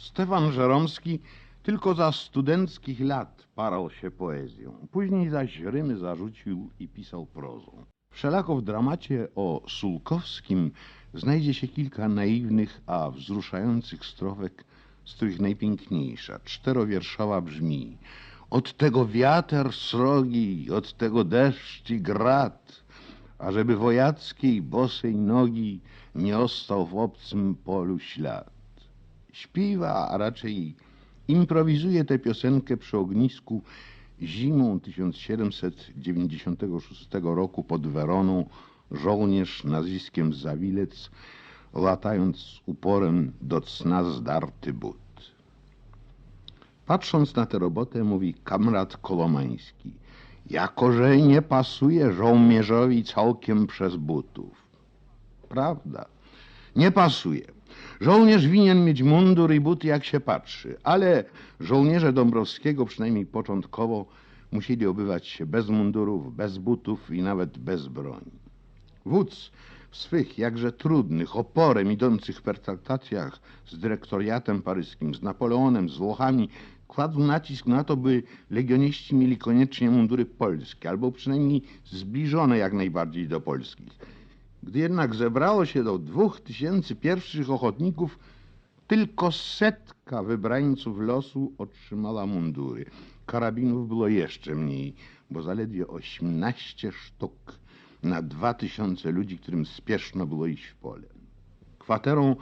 Stefan Żeromski tylko za studenckich lat parał się poezją. Później zaś rymy zarzucił i pisał prozą. Wszelako w dramacie o Sulkowskim znajdzie się kilka naiwnych, a wzruszających strofek, z których najpiękniejsza, czterowierszowa brzmi Od tego wiater srogi, od tego deszcz i grad, ażeby wojackiej bosej nogi nie ostał w obcym polu ślad. Śpiewa, a raczej improwizuje tę piosenkę przy ognisku zimą 1796 roku pod Weroną żołnierz nazwiskiem Zawilec, latając z uporem do cna zdarty but. Patrząc na tę robotę, mówi kamrat Kolomański, jakoże nie pasuje żołnierzowi całkiem przez butów. Prawda, nie pasuje. Żołnierz winien mieć mundur i buty, jak się patrzy, ale żołnierze Dąbrowskiego, przynajmniej początkowo, musieli obywać się bez mundurów, bez butów i nawet bez broni. Wódz w swych jakże trudnych, oporem idących pertraktacjach z dyrektoriatem paryskim, z Napoleonem, z Włochami, kładł nacisk na to, by legioniści mieli koniecznie mundury polskie, albo przynajmniej zbliżone jak najbardziej do polskich. Gdy jednak zebrało się do dwóch tysięcy pierwszych ochotników, tylko setka wybrańców losu otrzymała mundury. Karabinów było jeszcze mniej, bo zaledwie 18 sztuk na dwa tysiące ludzi, którym spieszno było iść w pole. Kwaterą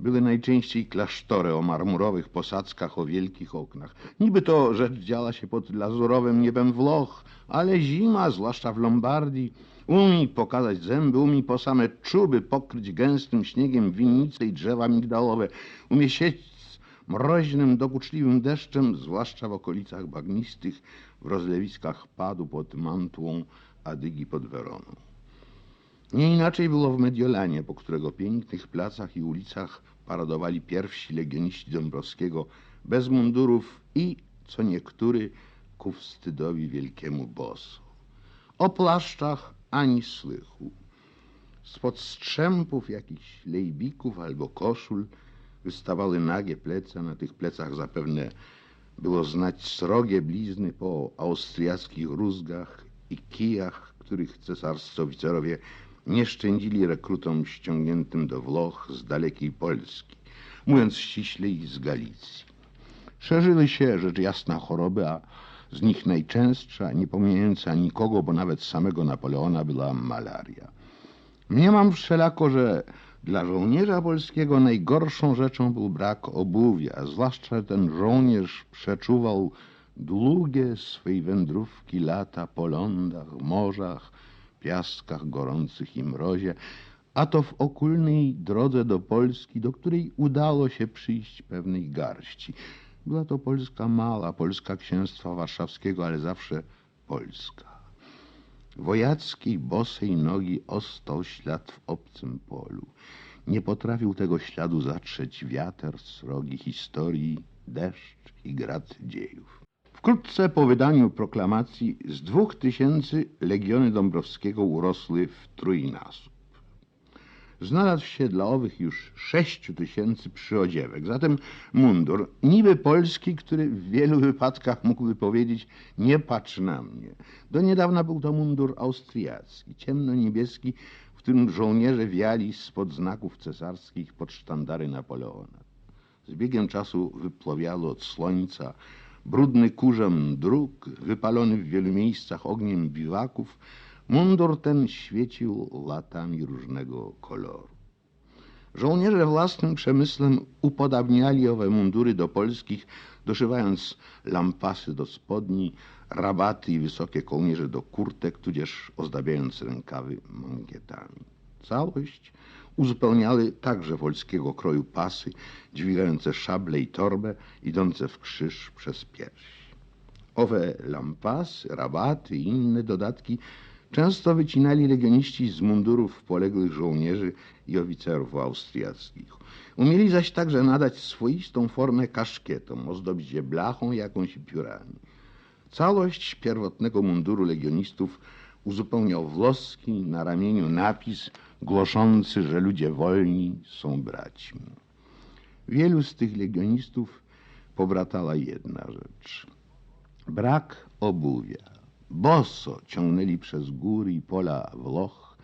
były najczęściej klasztory o marmurowych posadzkach, o wielkich oknach. Niby to rzecz działa się pod lazurowym niebem Włoch, ale zima, zwłaszcza w Lombardii, umie pokazać zęby, umie po same czuby pokryć gęstym śniegiem winnice i drzewa migdalowe, umie sieć mroźnym, dokuczliwym deszczem, zwłaszcza w okolicach bagnistych, w rozlewiskach padu pod Mantłą, Adygi pod Weroną. Nie inaczej było w Mediolanie, po którego pięknych placach i ulicach paradowali pierwsi legioniści Dąbrowskiego bez mundurów i, co niektóry, ku wstydowi wielkiemu bosu. O plaszczach ani słychu. Spod strzępów jakichś lejbików albo koszul wystawały nagie plecy, a na tych plecach zapewne było znać srogie blizny po austriackich rózgach i kijach, których cesarscy oficerowie nie szczędzili rekrutom ściągniętym do Włoch z dalekiej Polski, mówiąc ściślej z Galicji. Szerzyły się rzecz jasna choroby, a z nich najczęstsza, nie pomijająca nikogo, bo nawet samego Napoleona, była malaria. Mniemam wszelako, że dla żołnierza polskiego najgorszą rzeczą był brak obuwia, zwłaszcza ten żołnierz przeczuwał długie swej wędrówki lata po lądach, morzach, piaskach gorących i mrozie, a to w okulnej drodze do Polski, do której udało się przyjść pewnej garści. Była to Polska mała, Polska Księstwa Warszawskiego, ale zawsze Polska. Wojackiej, bosej nogi ostał ślad w obcym polu. Nie potrafił tego śladu zatrzeć wiatr srogi historii, deszcz i grad dziejów. Wkrótce po wydaniu proklamacji z dwóch tysięcy legiony Dąbrowskiego urosły w trójnasób. Znalazł się dla owych już sześciu tysięcy przyodziewek. Zatem mundur, niby polski, który w wielu wypadkach mógłby powiedzieć nie patrz na mnie. Do niedawna był to mundur austriacki, ciemno-niebieski, w którym żołnierze wiali spod znaków cesarskich pod sztandary Napoleona. Z biegiem czasu wypłowiało od słońca brudny kurzem dróg, wypalony w wielu miejscach ogniem biwaków, mundur ten świecił latami różnego koloru. Żołnierze własnym przemysłem upodabniali owe mundury do polskich, doszywając lampasy do spodni, rabaty i wysokie kołnierze do kurtek, tudzież ozdabiając rękawy mankietami. Całość uzupełniały także wolskiego kroju pasy, dźwigające szable i torbę, idące w krzyż przez pierś. Owe lampasy, rabaty i inne dodatki często wycinali legioniści z mundurów poległych żołnierzy i oficerów austriackich. Umieli zaś także nadać swoistą formę kaszkietom, ozdobić je blachą jakąś i piórami. Całość pierwotnego munduru legionistów uzupełniał włoski na ramieniu napis głoszący, że ludzie wolni są braćmi. Wielu z tych legionistów pobratała jedna rzecz. Brak obuwia. Boso ciągnęli przez góry i pola Włoch,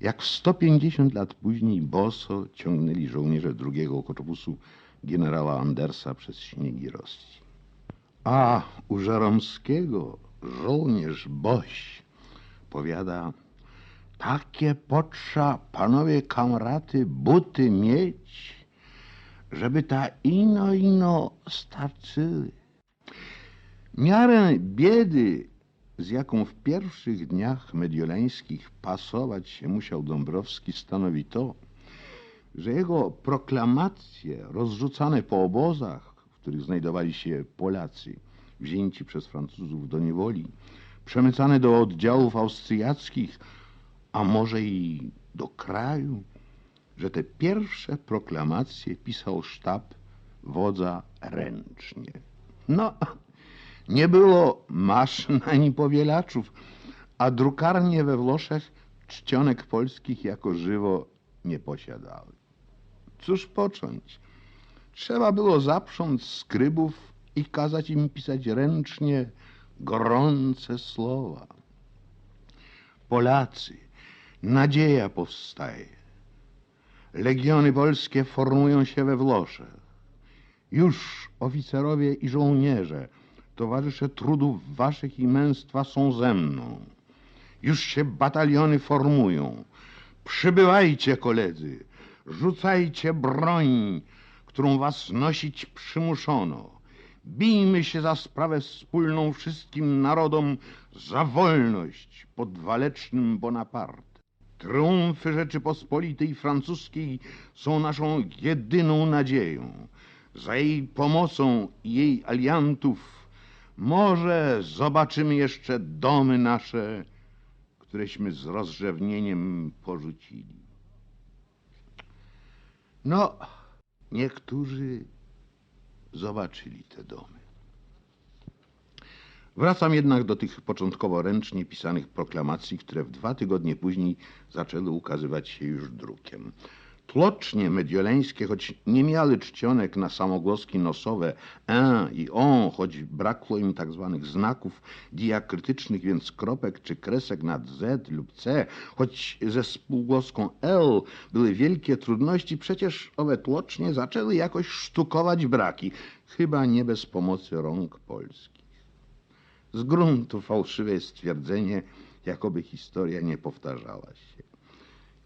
jak 150 lat później boso ciągnęli żołnierze drugiego korpusu generała Andersa przez śniegi Rosji. A u Żeromskiego żołnierz boś powiada, takie potrza, panowie kamraty, buty mieć, żeby ta ino ino starczyły. Miarę biedy, z jaką w pierwszych dniach mediolańskich pasować się musiał Dąbrowski, stanowi to, że jego proklamacje rozrzucane po obozach, w których znajdowali się Polacy, wzięci przez Francuzów do niewoli, przemycane do oddziałów austriackich, a może i do kraju, że te pierwsze proklamacje pisał sztab wodza ręcznie. No, nie było maszyn ani powielaczów, a drukarnie we Włoszech czcionek polskich jako żywo nie posiadały. Cóż począć? Trzeba było zaprząc skrybów i kazać im pisać ręcznie gorące słowa. Polacy, nadzieja powstaje. Legiony polskie formują się we Włoszech. Już oficerowie i żołnierze, towarzysze trudów waszych i męstwa są ze mną. Już się bataliony formują. Przybywajcie, koledzy, rzucajcie broń, którą was nosić przymuszono. Bijmy się za sprawę wspólną wszystkim narodom, za wolność pod walecznym Bonaparte. Triumfy Rzeczypospolitej Francuskiej są naszą jedyną nadzieją. Za jej pomocą i jej aliantów może zobaczymy jeszcze domy nasze, któreśmy z rozrzewnieniem porzucili. No, niektórzy zobaczyli te domy. Wracam jednak do tych początkowo ręcznie pisanych proklamacji, które w dwa tygodnie później zaczęły ukazywać się już drukiem. Tłocznie medioleńskie, choć nie miały czcionek na samogłoski nosowe e i on, choć brakło im tak zwanych znaków diakrytycznych, więc kropek czy kresek nad z lub c, choć ze spółgłoską l były wielkie trudności, przecież owe tłocznie zaczęły jakoś sztukować braki, chyba nie bez pomocy rąk polskich. Z gruntu fałszywe jest stwierdzenie, jakoby historia nie powtarzała się.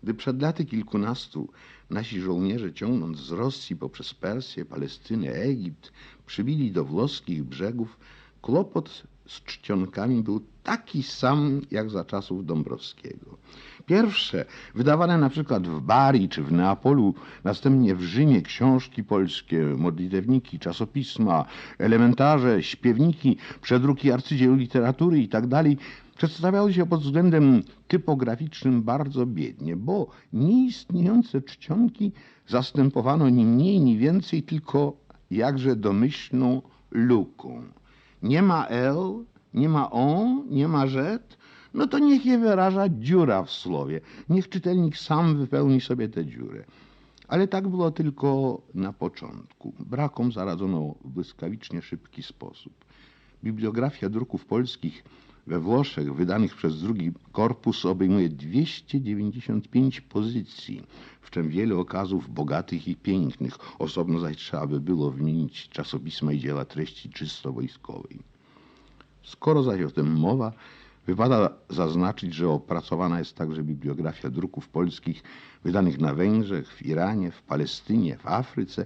Gdy przed laty kilkunastu nasi żołnierze ciągnąc z Rosji poprzez Persję, Palestynę, Egipt przybili do włoskich brzegów, kłopot z czcionkami był taki sam jak za czasów Dąbrowskiego. Pierwsze, wydawane na przykład w Bari czy w Neapolu, następnie w Rzymie książki polskie, modlitewniki, czasopisma, elementarze, śpiewniki, przedruki arcydzieł literatury i tak przedstawiały się pod względem typograficznym bardzo biednie, bo nieistniejące czcionki zastępowano ni mniej, ni więcej, tylko jakże domyślną luką. Nie ma L, nie ma on, nie ma Z, no to niech je wyraża dziura w słowie. Niech czytelnik sam wypełni sobie tę dziurę. Ale tak było tylko na początku. Brakom zaradzono w błyskawicznie szybki sposób. Bibliografia druków polskich we Włoszech wydanych przez drugi korpus obejmuje 295 pozycji, w czym wiele okazów bogatych i pięknych. Osobno zaś trzeba by było wymienić czasopisma i dzieła treści czysto wojskowej. Skoro zaś o tym mowa, wypada zaznaczyć, że opracowana jest także bibliografia druków polskich wydanych na Węgrzech, w Iranie, w Palestynie, w Afryce,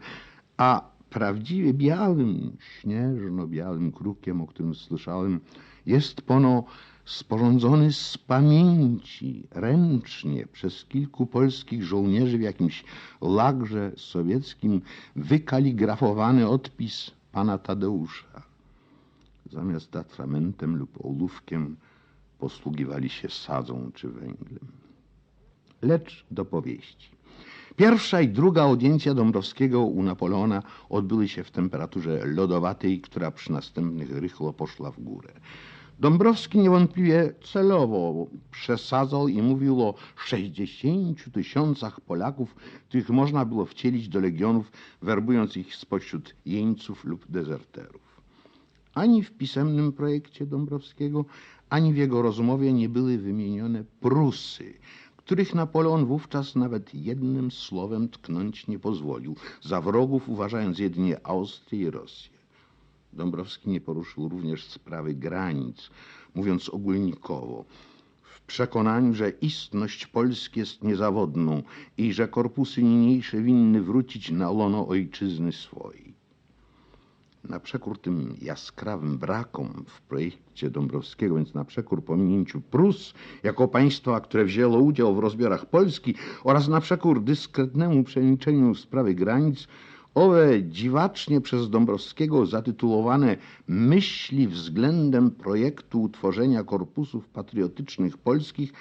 a prawdziwie białym, śnieżno-białym krukiem, o którym słyszałem, jest pono sporządzony z pamięci, ręcznie, przez kilku polskich żołnierzy w jakimś lagrze sowieckim wykaligrafowany odpis pana Tadeusza. Zamiast atramentem lub ołówkiem posługiwali się sadzą czy węglem. Lecz do powieści. Pierwsza i druga audiencja Dąbrowskiego u Napoleona odbyły się w temperaturze lodowatej, która przy następnych rychło poszła w górę. Dąbrowski niewątpliwie celowo przesadzał i mówił o 60 tysiącach Polaków, których można było wcielić do legionów, werbując ich spośród jeńców lub dezerterów. Ani w pisemnym projekcie Dąbrowskiego, ani w jego rozmowie nie były wymienione Prusy, których Napoleon wówczas nawet jednym słowem tknąć nie pozwolił, za wrogów uważając jedynie Austrię i Rosję. Dąbrowski nie poruszył również sprawy granic, mówiąc ogólnikowo, w przekonaniu, że istność Polski jest niezawodną i że korpusy niniejsze winny wrócić na łono ojczyzny swojej. Na przekór tym jaskrawym brakom w projekcie Dąbrowskiego, więc na przekór pominięciu Prus jako państwa, które wzięło udział w rozbiorach Polski oraz na przekór dyskretnemu przemilczeniu sprawy granic, owe dziwacznie przez Dąbrowskiego zatytułowane myśli względem projektu utworzenia korpusów patriotycznych polskich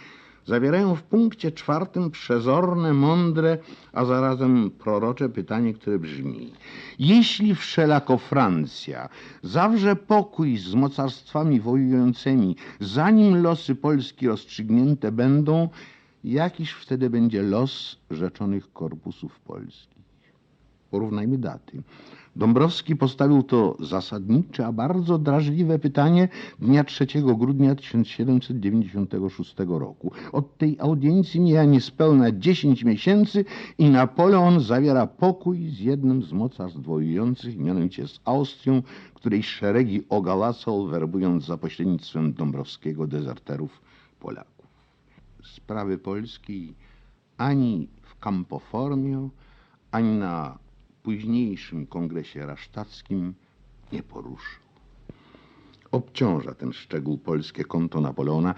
zawierają w punkcie czwartym przezorne, mądre, a zarazem prorocze pytanie, które brzmi: Jeśli wszelako Francja zawrze pokój z mocarstwami wojującymi, zanim losy Polski rozstrzygnięte będą, jakiż wtedy będzie los rzeczonych korpusów polskich? Porównajmy daty. Dąbrowski postawił to zasadnicze, a bardzo drażliwe pytanie dnia 3 grudnia 1796 roku. Od tej audiencji mija niespełna 10 miesięcy i Napoleon zawiera pokój z jednym z mocarstw wojujących, mianowicie z Austrią, której szeregi ogalacał, werbując za pośrednictwem Dąbrowskiego dezerterów Polaków. Sprawy Polski ani w Campo Formio, ani na późniejszym kongresie rasztackim nie poruszył. Obciąża ten szczegół polskie konto Napoleona,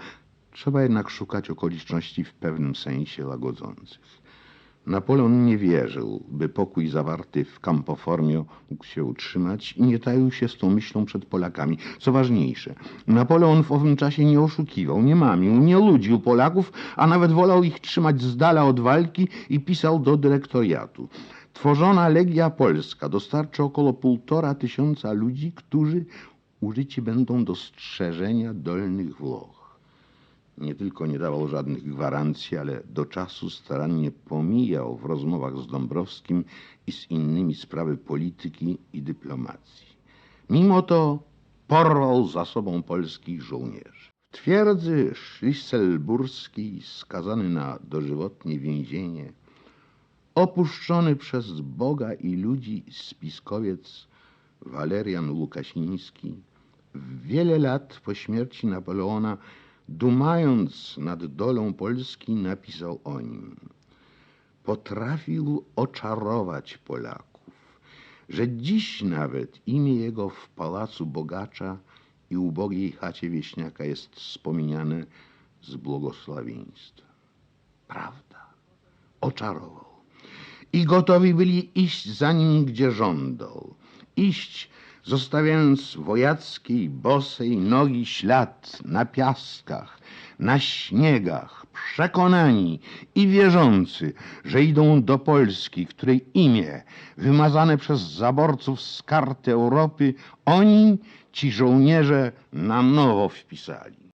trzeba jednak szukać okoliczności w pewnym sensie łagodzących. Napoleon nie wierzył, by pokój zawarty w Campo Formio mógł się utrzymać i nie taił się z tą myślą przed Polakami. Co ważniejsze, Napoleon w owym czasie nie oszukiwał, nie mamił, nie ludził Polaków, a nawet wolał ich trzymać z dala od walki i pisał do dyrektoriatu. Tworzona Legia Polska dostarczy około półtora tysiąca ludzi, którzy użyci będą do strzeżenia dolnych Włoch. Nie tylko nie dawał żadnych gwarancji, ale do czasu starannie pomijał w rozmowach z Dąbrowskim i z innymi sprawy polityki i dyplomacji. Mimo to porwał za sobą polskich żołnierzy. W twierdzy szlisselburskiej, skazany na dożywotnie więzienie, opuszczony przez Boga i ludzi spiskowiec Walerian Łukasiński wiele lat po śmierci Napoleona, dumając nad dolą Polski, napisał o nim. Potrafił oczarować Polaków, że dziś nawet imię jego w pałacu bogacza i ubogiej chacie wieśniaka jest wspomniane z błogosławieństwa. Prawda, oczarował i gotowi byli iść za nim, gdzie żądał. Iść, zostawiając wojackiej, bosej nogi ślad na piaskach, na śniegach, przekonani i wierzący, że idą do Polski, której imię, wymazane przez zaborców z karty Europy, oni, ci żołnierze, na nowo wpisali.